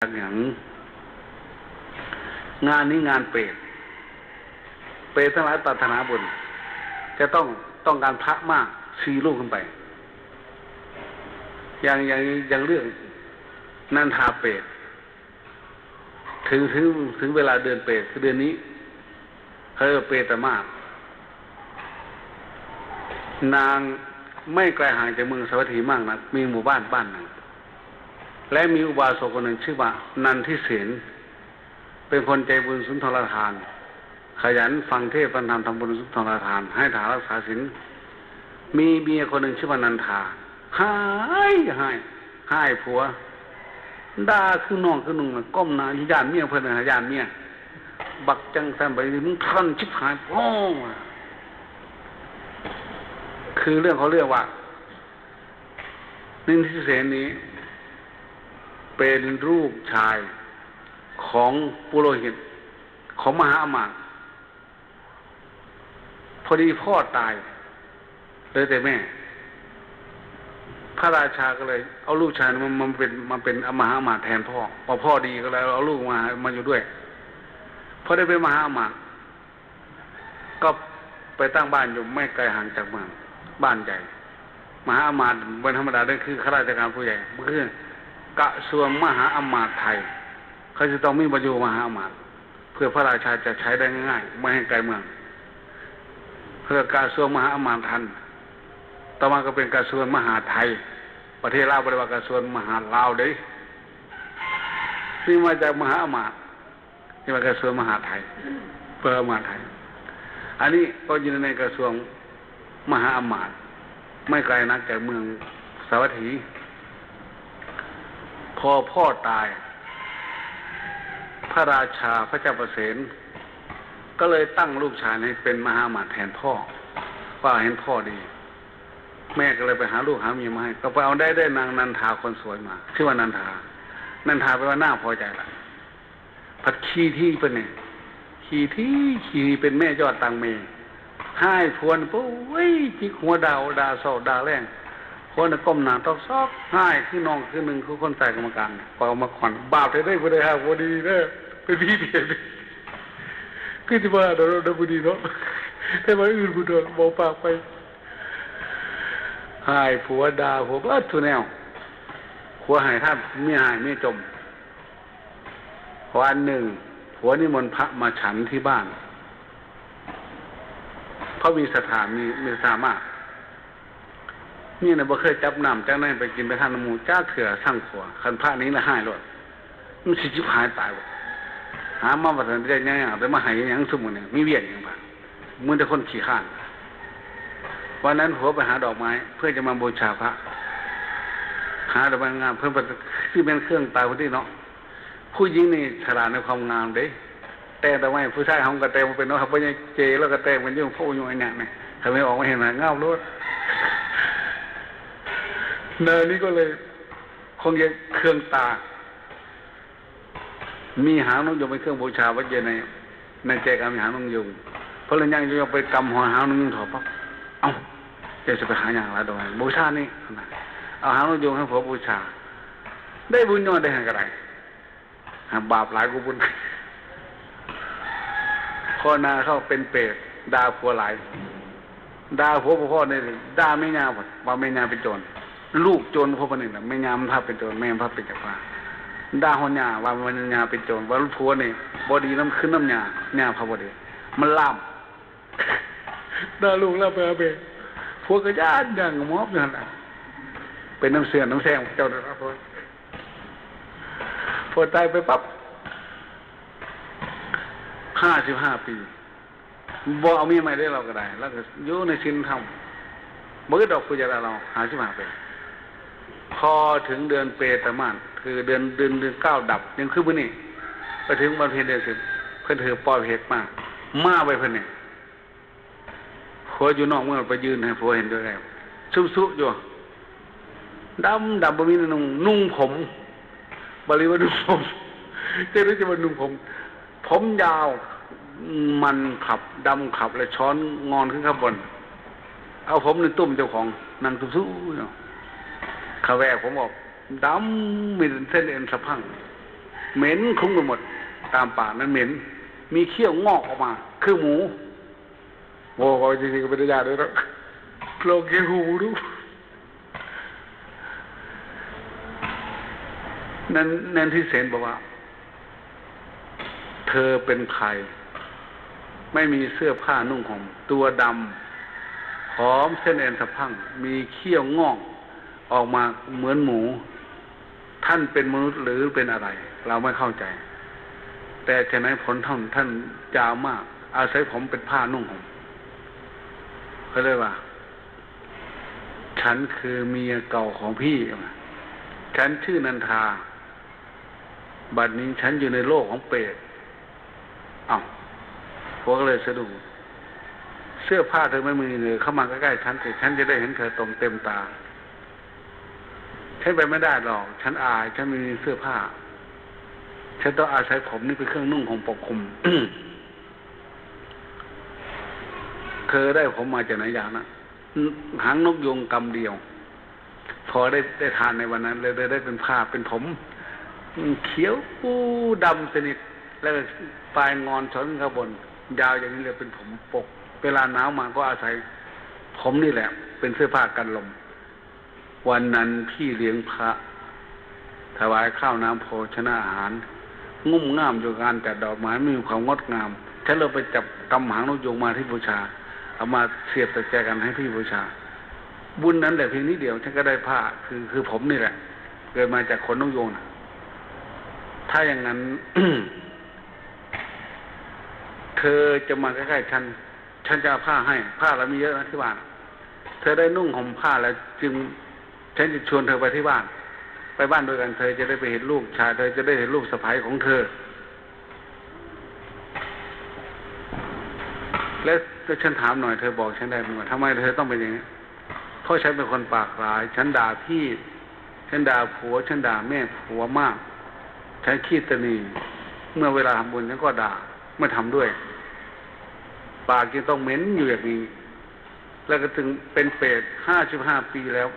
อย่างงานนี้งานเปรต เปรตทั้งหลายปรารถนาบุญจะต้องต้องการพระมากสี่ลูกขึ้นไป อย่างอย่างอย่างเรื่องนันทาเปรตถึงถึงถึงเวลาเดือนเปรตคือเดือนนี้เขาเรียเปรตมาก นางไม่ไกลห่างจากเมืองสวัสดีมากนะมีหมู่บ้านบ้านหนึ่ง และมีอุบาสกคนหนึ่งชื่อว่านันทิเสนเป็นคนใจบุญสุนทรทาน ขยันฟังเทศน์ฟังธรรมทำบุญสุนทรทาน ให้ฐานรักษาศีลมีเมียคนหนึ่งชื่อว่านันทาหายหายหายผัวด่าคือน้องคือนุ่งน่ะก้มหน้าย่านเมียเพื่อนนะย่านเมียบักจังสันไปมึงท่อนชิบหายโอ้คือเรื่องเขาเรียกว่านินทิเสนนี้ เป็นรูปชายของปุโรหิตของมหาอมาตย์พอดีพ่อตายเลยแต่แม่ พระราชาก็เลย เอาลูกชายมันมันเป็นมันเป็นมหาอมาตย์แทนพ่อพอพ่อดีก็เลยเอาลูกมามาอยู่ด้วยพอได้เป็นมหาอมาตย์ก็ไปตั้งบ้านอยู่ไม่ไกลห่างจากเมืองบ้านใหญ่มหาอมาตย์เป็นธรรมดาได้คือข้าราชการผู้ใหญ่คือ กระทรวงมหาอมาตย์ไทย เขาจะต้องมีบรรจุมหาอมาตย์เพื่อพระราชาจะใช้ได้ง่ายๆไม่ให้ไกลเมืองเพื่อกระทรวงมหาอมาตย์ทันต่อมาก็เป็นกระทรวงมหาไทย ประเทศลาวบริวารกระทรวงมหาลาวเด้นี่มาจากมหาอมาตย์นี่มากระทรวงมหาไทยเพื่อมหาไทย อันนี้ก็อยู่ในกระทรวงมหาอมาตย์ไม่ไกลนักจากเมืองสาวัตถี พอพ่อตาย พระราชาพระเจ้าประเสนก็เลยตั้งลูกชายให้เป็นมหาอมาตแทนพ่อว่าเห็นพ่อดี แม่ก็เลยไปหาลูกหาเมียมาให้ก็ไปเอาได้ได้นางนันทาคนสวยมา ชื่อว่านันทา นันทาแปลว่าหน้าพอใจละผัดขี้ที่เป็นเนี่ยขี้ที่ขี้เป็นแม่ยอดตังเมให้พวนปุ๊บจิกหัวดาวดาเศร้าดาแรง คนน่ะก้มหน้าตอกซอกให้คือน้องคือหนึ่งคือคนใส่กรรมการพอเอามาขวัญบาปได้ได้บ่ได้ฮะบ่ดีเด้อเป็นพี่เดียวคือที่ว่าเราเราบ่ดีเนาะแต่ว่าอื่นบ่โดนบ่ปากไปหายผัวดาผัวเบิดทุแนวผัวหายท่านเมียหายเมียจมวันหนึ่งผัวนิมนต์พระมาฉันที่บ้านเพราะมีสถานมีมีสามารถ นี่นะบ่เคยจับน้ำจากนั้นไปกินไปทานน้ำมูจ้าเถื่อสั่งขัวคันพระนี้ละหายรถมันสิจิบหายตายบ่หามาบัดนั้นได้ยังแต่มาหายยังสมุนเนี่ยมีเวียนอย่างบ่มือแต่คนขี้ข้านวันนั้นผัวไปหาดอกไม้ เพื่อจะมาบูชาพระ หาดอกไม้งามเพื่อที่เป็นเครื่องตายคนที่เนาะผู้หญิงนี่ฉลาดในความงามเด้แต่ดอกไม้ผู้ชายเขาก็แต่งเป็นเนาะเขาเป็นเจแล้วก็แต่งเป็นยุ่งผู้ยุ่งไอ้เนี่ยเนี่ยเขาไม่ออกมาเห็นไหมเงาโลด เนินนี้ก็เลย คงจะเครื่องตา มีหางนกยุงเป็นเครื่องบูชาวัดเย็นในในใจกรรมหางนกยุงเพราะเลยยังจะไปกำหัวหางนกยุงถอดปั๊บเอาเจะจะไปหาอย่างไรดอกไม้บูชานี่นะเอาหางนกยูงให้ผัวบูชา ได้บุญย้อนได้หางกระไรหาบาปหลายกูบุญพ่อนาเข้าเป็นเปรตด่าผัวหลายด่าผัวพ่อเนี่ยด่าไม่งามว่าไม่งามเป็นโจร ลูกโจรพ่อคนหนึ่งไม่งามพาเป็นโจรแม่พาเป็นจักรพรรดิด่าหัวหน้าว่ามันยาเป็นโจรว่าลูกผัวนี่บอดีน้ำขึ้นน้ำยาหญ้าพระบดี มันล่ามด่าลูกแล้วไปเอาไปพวกกระยานอย่างมอบอย่างนั้นเป็นน้ำเสือน้ำแซงเจ้านะครับพอพอตายไปปั๊บห้าสิบห้าปีบ่เอาเมียใหม่ได้เราก็ได้ แล้วก็อยู่ในชินทำมือดอกกุญแจเราหาสิบห้าปี พอถึงเดือนเปตมานคือเดือนเดือนเดือนเก้าดับยังคือมื่อนี่ไปถึงวันเพ็ญเดือนสิบเพื่อนเธอปล่อยเหตุมามาไปเพื่อนเนี่ยผัวอยู่นอกเมื่อไปยืนให้ผัวเห็นด้วยแล้วซุบซุบอยู่ดำดำบะมีนุ่งนุ่งผมบริวารนุ่งผมเจ้ารู้จะว่านุ่งผม ผมยาวมันขับดำขับ และช้อนงอนขึ้นข้างบน เอาผมในตุ้มเจ้าของนั่งซุบซุบอยู่ ขาแวกผมบอกดำมีเส้นเอ็นสะพัง เหม็นคุ้งไปหมด ตามป่านั้นเหม็น มีเขี้ยวงอกออกมา คือหมูโอ้โหจริงๆก็เป็นญาติด้วยนะโลกเกหูดูนั่นนั่นที่เสนบอกว่า เธอเป็นใคร ไม่มีเสื้อผ้านุ่งห่มตัวดำผอมเส้นเอ็นสะพัง มีเขี้ยวงอก ออกมาเหมือนหมู ท่านเป็นมนุษย์หรือเป็นอะไร เราไม่เข้าใจ แต่ฉะนั้นผลท่านท่านยาวมาก อาศัยผมเป็นผ้านุ่งห่มเขาเรียว่า ฉันคือเมียเก่าของพี่ ฉันชื่อนันทา บัดนี้ฉันอยู่ในโลกของเปรตอ้าวพวกก็เลยสะดุ้งเสื้อผ้าเธอไม่มีเลยเข้ามาใกล้ๆฉันสิฉันจะได้เห็นเธอตรงเต็มตา ฉันไปไม่ได้หรอก ฉันอาย ฉันไม่มีเสื้อผ้า ฉันต้องอาศัยผมนี่เป็นเครื่องนุ่งของปกคลุม เธอได้ผมมาจากไหนอย่างนะหางนกยุงกำเดียว พอได้ได้ทานในวันนั้นเลยได้เป็นผ้าเป็นผมเขียวปูดำสนิท แล้วปลายงอนชนข้างบน ยาวอย่างนี้เลยเป็นผมปก เวลาหนาวมาก็อาศัย ผมนี่แหละ เป็นเสื้อผ้ากันลม วันนั้นพี่เลี้ยงพระ ถวายข้าวน้ำโภชนะอาหาร งุ่มง่ามอยู่การจัดดอกไม้ไม่มีความงดงามฉันเลยไปจับกำหางนกยงมาที่บูชา เอามาเสียบตะแจกันให้พี่บูชา บุญนั้นแต่เพียงนิดเดียวฉันก็ได้ผ้าคือคือผมนี่แหละ เกิดมาจากขนนกยงนะถ้าอย่างนั้น เธอจะมาใกล้ๆฉัน ฉันจะผ้าให้ ผ้าเรามีเยอะนะที่บ้าน เธอได้นุ่งห่มผ้าแล้วจึง ฉันจะชวนเธอไปที่บ้าน ไปบ้านด้วยกันเธอจะได้ไปเห็นลูกชายเธอจะได้เห็นลูกสะใภ้ของเธอ แล้วฉันถามหน่อยเธอบอกฉันได้ไหมว่าทำไมเธอต้องเป็นอย่างนี้เพราะฉันเป็นคนปากร้าย ฉันด่าพี่ ฉันด่าผัว ฉันด่าแม่ผัวมาก ฉันขี้ตนีเมื่อเวลาทำบุญฉันก็ด่าไม่ทำด้วย ปากยังต้องเหม็นอยู่อย่างนี้ แล้วก็ถึงเป็นเปรตห้าสิบห้าปีแล้ว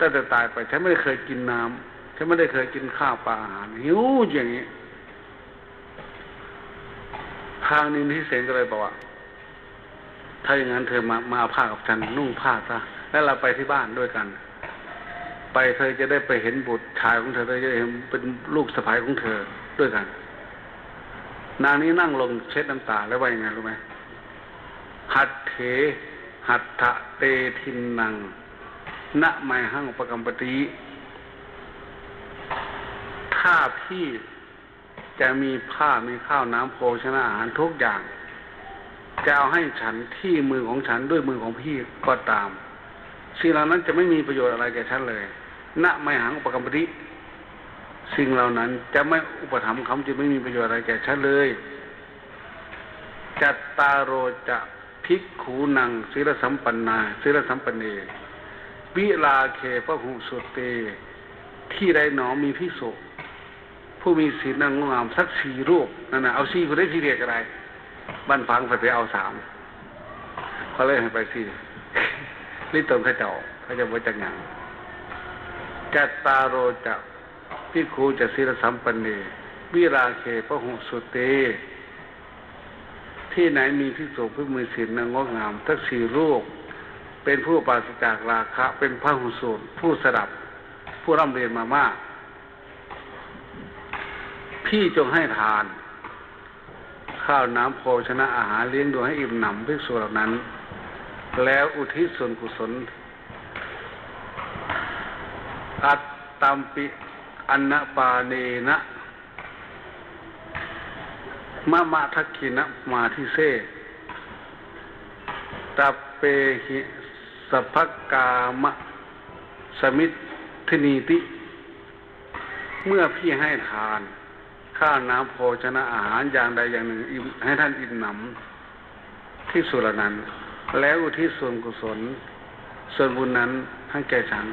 ตั้งแต่ตายไปฉันไม่ได้เคยกินน้ำฉันไม่ได้เคยกินข้าวปลาอาหารหิวอย่างนี้ ทางนี้ที่เสนก็เลยบอกว่า ถ้าอย่างนั้นเธอมามาอาผ้ากับฉันนุ่งผ้าซะแล้วเราไปที่บ้านด้วยกัน ไปเธอจะได้ไปเห็นบุตรชายของเธอเธอจะเห็นเป็นลูกสะใภ้ของเธอด้วยกัน นางนี้นั่งลงเช็ดน้ำตาแล้วว่ายังไงรู้ไหมหัตเถหัตถะเตทินนัง ณไมหังปกรรมปติถ้าพี่จะมีผ้ามีข้าวน้ำโภชนะอาหารทุกอย่างจะเอาให้ฉันที่มือของฉันด้วยมือของพี่ก็ตามสิ่งเหล่านั้นจะไม่มีประโยชน์อะไรแก่ฉันเลยณไมหังปกรรมปติสิ่งเหล่านั้นจะไม่อุปถัมภ์เขาจะไม่มีประโยชน์อะไรแก่ฉันเลยจัตตาโรจะภิกขูนังศิลสัมปันนาศิลสัมปันเน วิลาเคปะหุสุเต ที่ใดหนอมีพิสุผู้มีศีลนั่งงามสักสี่รูปนั่นนะเอาสี่คนได้สี่เรียกอะไรบ้านพังไปไปเอาสามเขาเลยให้ไปสี่นี่ตรงข้าเจ้าเขาจะว่าจังหยังจัตตาโรจะพิกขูจะศิลสัมปันเนวิราเคปะหุสุเต ที่ไหนมีพิสุผู้มีศีลนงดงามทักสี่รูป เป็นผู้ปราศจากราคะ เป็นพระหุสูตรผู้สดับ ผู้ร่ำเรียนมามาก พี่จงให้ทาน ข้าวน้ำโภชนะอาหารเลี้ยงดูให้อิ่มหนำภิกษุเหล่านั้น แล้วอุทิศส่วนกุศล อัตตัมปิอันนปาเนนะมะมะทักขินะมาทิเซตัปเปหิ สัพพกามะสมิทธินีติ เมื่อพี่ให้ทาน ข้าวน้ำโภชนะอาหารอย่างใดอย่างหนึ่งให้ท่านอิ่มหนำที่สุรนั้น แล้วอุทิศส่วนกุศล ส่วนบุญนั้นให้แก่ฉัน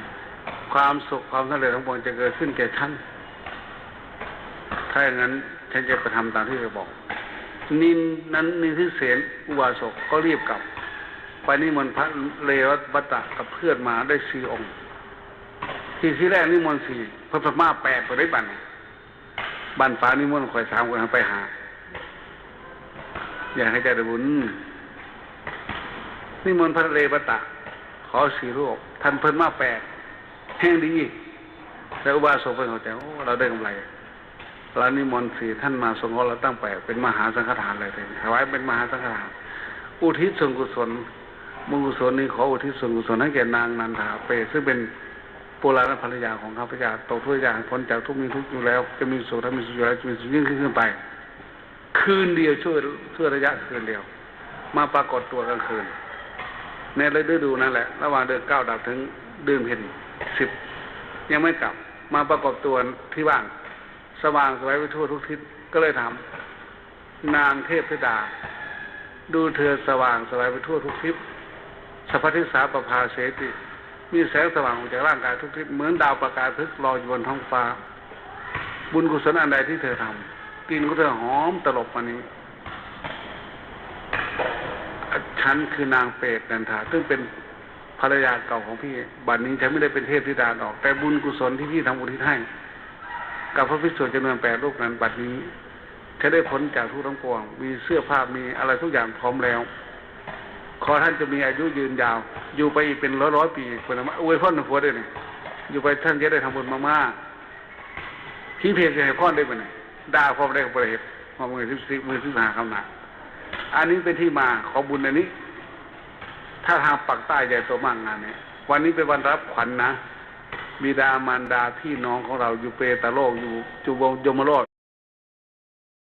ความสุขความสำเร็จของผมจะเกิดขึ้นแก่ฉันถ้าอย่างนั้นฉันจะไปทำตามที่เธอบอก นินนั้นนินที่เสนอุบาสกก็รีบกลับ ไปนิมนต์พระเลวัตบัตตะกับเพื่อนมาได้สี่องค์ ที่ที่แรกนิมนต์สี่พระพม่าแปดไปได้บันบ้นฟ้านิมนต์คอยสามคนไปหา อยากให้ใจได้บุญนิมนต์พระเลปตะ ขอสีโลกท่านเพิ่นมาแปดแห้งดีแล้วอุบาสกเพิ่นเขาใจโอ้เราได้กำไรเรานิมนต์สี่ท่านมาทรงขอเราตั้งแปดเป็นมหาสังฆทานเลยเลยถวายเป็นมหาสังฆทานอุทิศส่วนกุศล บุญกุศลนี้ขออุทิศส่วนกุศลให้แก่นางนันทาเปรซึ่งเป็นปุราณภรรยาของข้าพเจ้าตกทุกอย่างพ้นจากทุกมีทุกอยู่แล้ว จะมีสุขถ้ามีสุขอยู่แล้วจะมีสุขยิ่งขึ้นไป คืนเดียวช่วยช่วยระยะคืนเดียว มาปรากฏตัวกลางคืนในฤดูนั่นแหละ ระหว่างเดือนเก้าดับถึงเดือนเพ็ญสิบยังไม่กลับ มาปรากฏตัวที่บ้าน สว่างสวยไปทั่วทุกทิศก็เลยถามนางเทพธิดา ดูเธอสว่างสวยไปทั่วทุกทิศ สัพพทิสาประภาเสติมีแสงสว่างออกจากร่างกายทุกทิศเหมือนดาวประกายพลึกลอยอยู่บนท้องฟ้า บุญกุศลอันใดที่เธอทำกลินของเธอหอมตลบมานี้ฉันคือนางเปรตนันทาซึ่งเป็นภรรยาเก่าของพี่ บัดนี้ฉันไม่ได้เป็นเทพธิดาดอก แต่บุญกุศลที่พี่ทำอุทิศให้กับพระพิสุทธิ์จำนวนแปดรูปนั้นบัดนี้จะได้ผลจากทุกทั้งปวง มีเสื้อผ้ามีอะไรทุกอย่างพร้อมแล้ว ขอท่านจะมีอายุยืนยาว อยู่ไปอีกเป็นร้อยร้อยปีเป็นมาอวยพรหนึ่งหัวด้วยนี่อยู่ไปท่านจะได้ทำบุญมากๆพี่เพจจะให้พ่อได้ไปไหนด่าพ่อได้กับประเหตุพอมือที่สิมือที่หาคำหนาอันนี้เป็นที่มาขอบุญอันนี้ ถ้าทางปักใต้ใหญ่โตมากงานนี้วันนี้เป็นวันรับขวัญนะบิดามารดาพี่น้องของเราอยู่เปตาโลกอยู่จุบงยมโลก